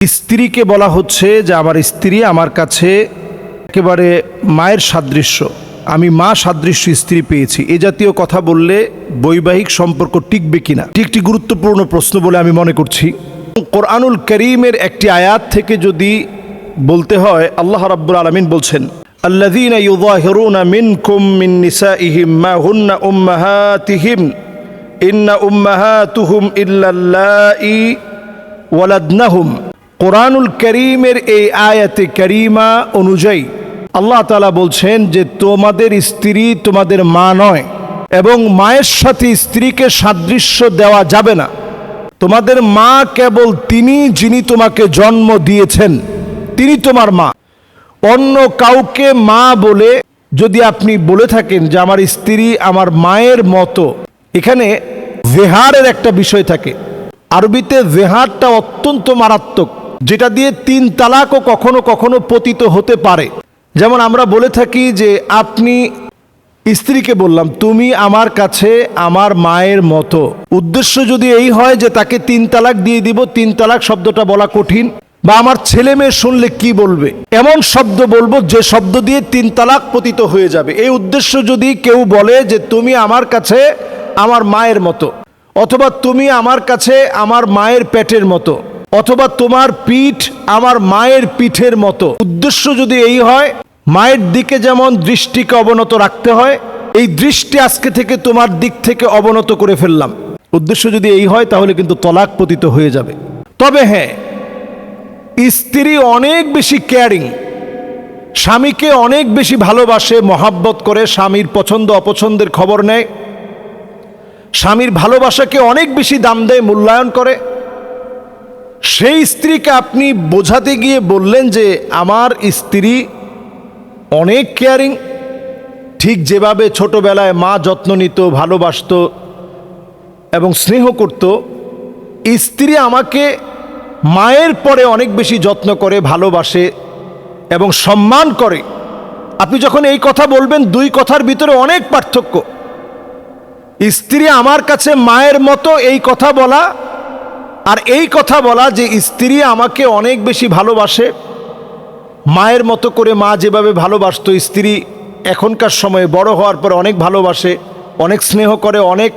স্ত্রীকে বলা হচ্ছে যে আমার স্ত্রী আমার কাছে একেবারে মায়ের সাদৃশ্য আমি মা সাদৃশ্য স্ত্রী পেয়েছি এ জাতীয় কথা বললে বৈবাহিক সম্পর্ক টিকবে কিনা এটি একটি গুরুত্বপূর্ণ প্রশ্ন বলে আমি মনে করছি কোরআনুল করিমের একটি আয়াত থেকে যদি বলতে হয় আল্লাহ রাব্বুল আলামিন বলছেন الذين يظاهرون منكم من نسائهم ما هن أمهاتهم إن أمهاتهم إلا اللائي ওয়ালাদনাহুম কোরআনুল করিমের এই আয়াতে করিমা অনুযায়ী আল্লাহ তালা বলছেন যে তোমাদের স্ত্রী তোমাদের মা নয় এবং মায়ের সাথে স্ত্রীকে সাদৃশ্য দেওয়া যাবে না। তোমাদের মা কেবল তিনি যিনি তোমাকে জন্ম দিয়েছেন, তিনি তোমার মা। অন্য কাউকে মা বলে যদি আপনি বলে থাকেন যে আমার স্ত্রী আমার মায়ের মতো, এখানে জেহারের একটা বিষয় থাকে। আরবিতে জেহারটা অত্যন্ত মারাত্মক। যেটা দিয়ে তিন তালাকও কখনো কখনো পতিত হতে পারে। যেমন আমরা বলে থাকি যে আপনি স্ত্রীকে বললাম, তুমি আমার কাছে আমার মায়ের মতো। উদ্দেশ্য যদি এই হয় যে তাকে তিন তালাক দিয়ে দিব, তিন তালাক শব্দটা বলা কঠিন। বা আমার ছেলে মেয়ে শুনলে কি বলবে? এমন শব্দ বলব যে শব্দ দিয়ে তিন তালাক পতিত হয়ে যাবে। এই উদ্দেশ্য যদি কেউ বলে যে তুমি আমার কাছে আমার মায়ের মতো, অথবা তুমি আমার কাছে আমার মায়ের পেটের মতো অথবা তোমার পিঠ আমার মায়ের পিঠের মতো। উদ্দেশ্য যদি এই হয়, মায়ের দিকে যেমন দৃষ্টিকে অবনত রাখতে হয়, এই দৃষ্টি আজকে থেকে তোমার দিক থেকে অবনত করে ফেললাম। উদ্দেশ্য যদি এই হয়, তাহলে কিন্তু তলাক পতিত হয়ে যাবে। তবে হ্যাঁ স্ত্রী অনেক বেশি কেয়ারিং স্বামীকে অনেক বেশি ভালোবাসে, মহাব্বত করে, স্বামীর পছন্দ, অপছন্দের খবর নেয়। স্বামীর ভালোবাসাকে অনেক বেশি দাম দেয়, মূল্যায়ন করে। সেই স্ত্রীকে আপনি বোঝাতে গিয়ে বললেন যে আমার স্ত্রী অনেক কেয়ারিং ঠিক যেভাবে ছোটবেলায় মা যত্ন নিত, ভালোবাসত এবং স্নেহ করত স্ত্রী আমাকে মায়ের পরে অনেক বেশি যত্ন করে, ভালোবাসে এবং সম্মান করে। আপনি যখন এই কথা বলবেন, দুই কথার ভিতরে অনেক পার্থক্য। স্ত্রী আমার কাছে মায়ের মতো এই কথা বলা আর এই কথা বলা যে স্ত্রী আমাকে অনেক বেশি ভালোবাসে, মায়ের মতো করে মা যেভাবে ভালোবাসতো, স্ত্রী এখনকার সময়ে বড় হওয়ার পর অনেক ভালোবাসে, অনেক স্নেহ করে, অনেক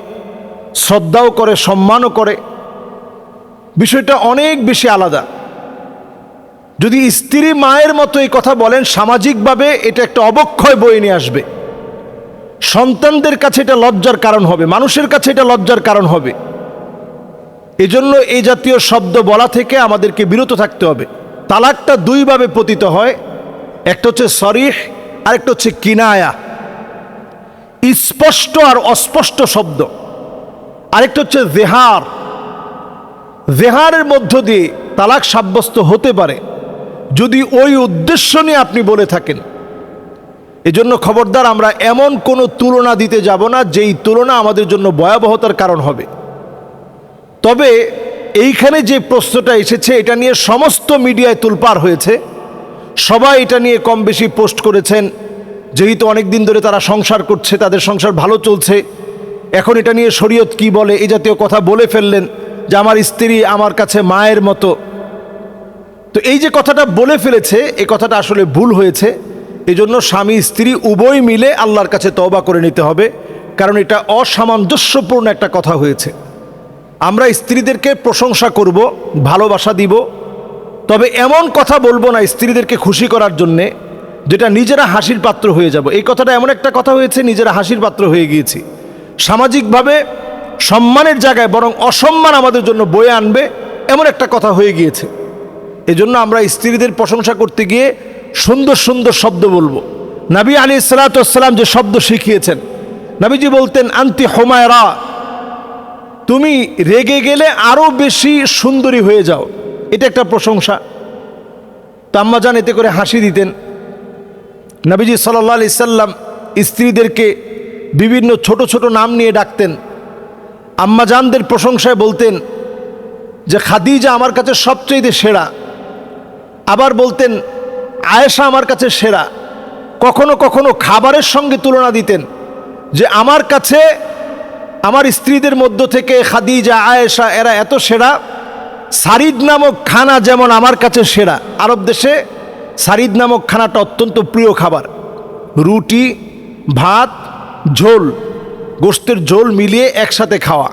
শ্রদ্ধাও করে, সম্মানও করে। বিষয়টা অনেক বেশি আলাদা। যদি স্ত্রী মায়ের মতো এই কথা বলেন, সামাজিকভাবে এটা একটা অবক্ষয় বয়ে নিয়ে আসবে। সন্তানদের কাছে এটা লজ্জার কারণ হবে, মানুষের কাছে এটা লজ্জার কারণ হবে। এজন্য এই জাতীয় শব্দ বলা থেকে আমাদেরকে বিরত থাকতে হবে। তালাকটা দুইভাবে পতিত হয়। একটা হচ্ছে সরিহ, আরেকটা হচ্ছে কিনায়া। স্পষ্ট আর অস্পষ্ট শব্দ। আরেকটা হচ্ছে জেহার। জেহারের মধ্য দিয়ে তালাক সাব্যস্ত হতে পারে, যদি ওই উদ্দেশ্য নিয়ে আপনি বলে থাকেন। এজন্য খবরদার, আমরা এমন কোনো তুলনা দিতে যাব না, যেই তুলনা আমাদের জন্য ভয়াবহতার কারণ হবে। তবে এইখানে যে প্রশ্নটা এসেছে, এটা নিয়ে সমস্ত মিডিয়ায় তুলপার হয়েছে। সবাই এটা নিয়ে কম বেশি পোস্ট করেছেন। যেহেতু অনেক দিন ধরে তারা সংসার করছে, তাদের সংসার ভালো চলছে। এখন এটা নিয়ে শরীয়ত কি বলে এই জাতীয় কথা বলে ফেললেন যে, আমার স্ত্রী আমার কাছে মায়ের মতো। তো এই যে কথাটা বলে ফেলেছে এই কথাটা আসলে ভুল হয়েছে। এজন্য স্বামী, স্ত্রী উভয় মিলে আল্লাহর কাছে তওবা করে নিতে হবে। কারণ এটা অসামঞ্জস্যপূর্ণ একটা কথা হয়েছে। আমরা স্ত্রীদেরকে প্রশংসা করব, ভালোবাসা দিব, তবে এমন কথা বলব না স্ত্রীদেরকে খুশি করার জন্যে যেটা নিজেরা হাসির পাত্র হয়ে যাব। এই কথাটা এমন একটা কথা হয়েছে, নিজেরা হাসির পাত্র হয়ে গিয়েছি। সামাজিকভাবে সম্মানের জায়গায় বরং অসম্মান আমাদের জন্য বয়ে আনবে এমন একটা কথা হয়ে গিয়েছে। এজন্য আমরা স্ত্রীদের প্রশংসা করতে গিয়ে সুন্দর সুন্দর শব্দ বলব। নাবী আলী সালাতাম যে শব্দ শিখিয়েছেন, নাবিজি বলতেন, আন্তি হোমায়রা তুমি রেগে গেলে আরও বেশি সুন্দরী হয়ে যাও। এটা একটা প্রশংসা। তো আম্মাজান এতে করে হাসি দিতেন। নবীজি সাল্লা আলি সাল্লাম স্ত্রীদেরকে বিভিন্ন ছোট ছোট নাম নিয়ে ডাকতেন। আম্মাজানদের প্রশংসায় বলতেন যে, খাদিজা আমার কাছে সবচেয়ে সেরা। আবার বলতেন, আয়েশা আমার কাছে সেরা। কখনো কখনো খাবারের সঙ্গে তুলনা দিতেন যে, আমার কাছে আমার স্ত্রীদের মধ্য থেকে খাদিজা, আয়েশা, এরা এত সেরা। সারিদ নামক খানা যেমন আমার কাছে সেরা। আরব দেশে সারিদ নামক খানাটা অত্যন্ত প্রিয় খাবার। রুটি, ভাত, ঝোল, গোস্তের ঝোল মিলিয়ে একসাথে খাওয়া।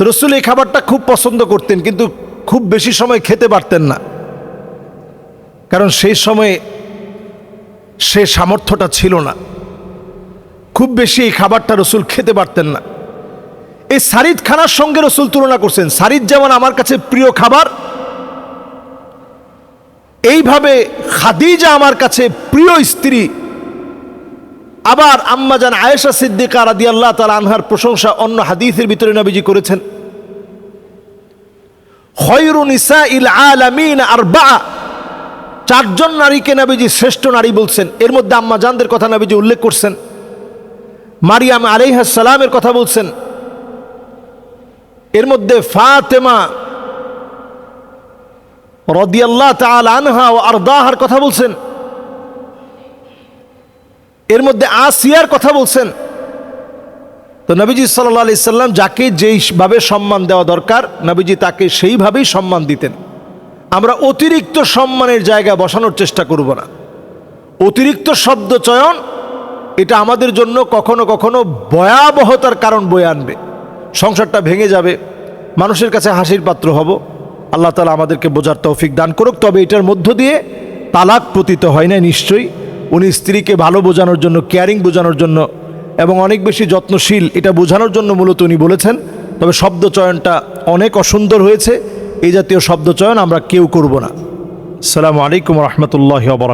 রসুল এই খাবারটা খুব পছন্দ করতেন, কিন্তু খুব বেশি সময় খেতে পারতেন না। কারণ সেই সময়ে সে সামর্থ্যটা ছিল না। খুব বেশি এই খাবারটা রসুল খেতে পারতেন না। এই সারিদ খানার সঙ্গে রসুল তুলনা করছেন। সারিদ যেমন আমার কাছে প্রিয় খাবার, এইভাবে খাদিজা আমার কাছে প্রিয় স্ত্রী। আবার আম্মাজান আয়েশা সিদ্দিকা রাদি আল্লাহ তালা আনহার প্রশংসা অন্য হাদিসের ভিতরে নবীজি করেছেন। ইল চারজন নারীকে নবীজি শ্রেষ্ঠ নারী বলছেন। এর মধ্যে আম্মা জানদের কথা নাবিজি উল্লেখ করছেন। মারিয়াম আলাইহাস সালামের কথা বলছেন। এর মধ্যে ফাতেমা রদিয়াল্লাহ তাল আনহা ও আরদাহার কথা বলছেন। এর মধ্যে আসিয়ার কথা বলছেন। তো নবীজি সাল্লাহ আলি সাল্লাম যাকে যেইভাবে সম্মান দেওয়া দরকার, নবীজি তাকে সেইভাবেই সম্মান দিতেন। আমরা অতিরিক্ত সম্মানের জায়গা বসানোর চেষ্টা করব না। অতিরিক্ত শব্দ চয়ন এটা আমাদের জন্য কখনো কখনো ভয়াবহতার কারণ বয়ে আনবে। সংসারটা ভেঙে যাবে। মানুষের কাছে হাসির পাত্র হব। আল্লাহ তালা আমাদেরকে বোঝার তৌফিক দান করুক। তবে এটার মধ্য দিয়ে তালাক পতিত হয় না নিশ্চয়ই। উনি স্ত্রীকে ভালো বোঝানোর জন্য কেয়ারিং বোঝানোর জন্য এবং অনেক বেশি যত্নশীল এটা বোঝানোর জন্য মূলত উনি বলেছেন। তবে শব্দ চয়নটা অনেক অসুন্দর হয়েছে। এই জাতীয় শব্দ চয়ন আমরা কেউ করব না। সালামু আলাইকুম রহমতুল্লাহ বরাক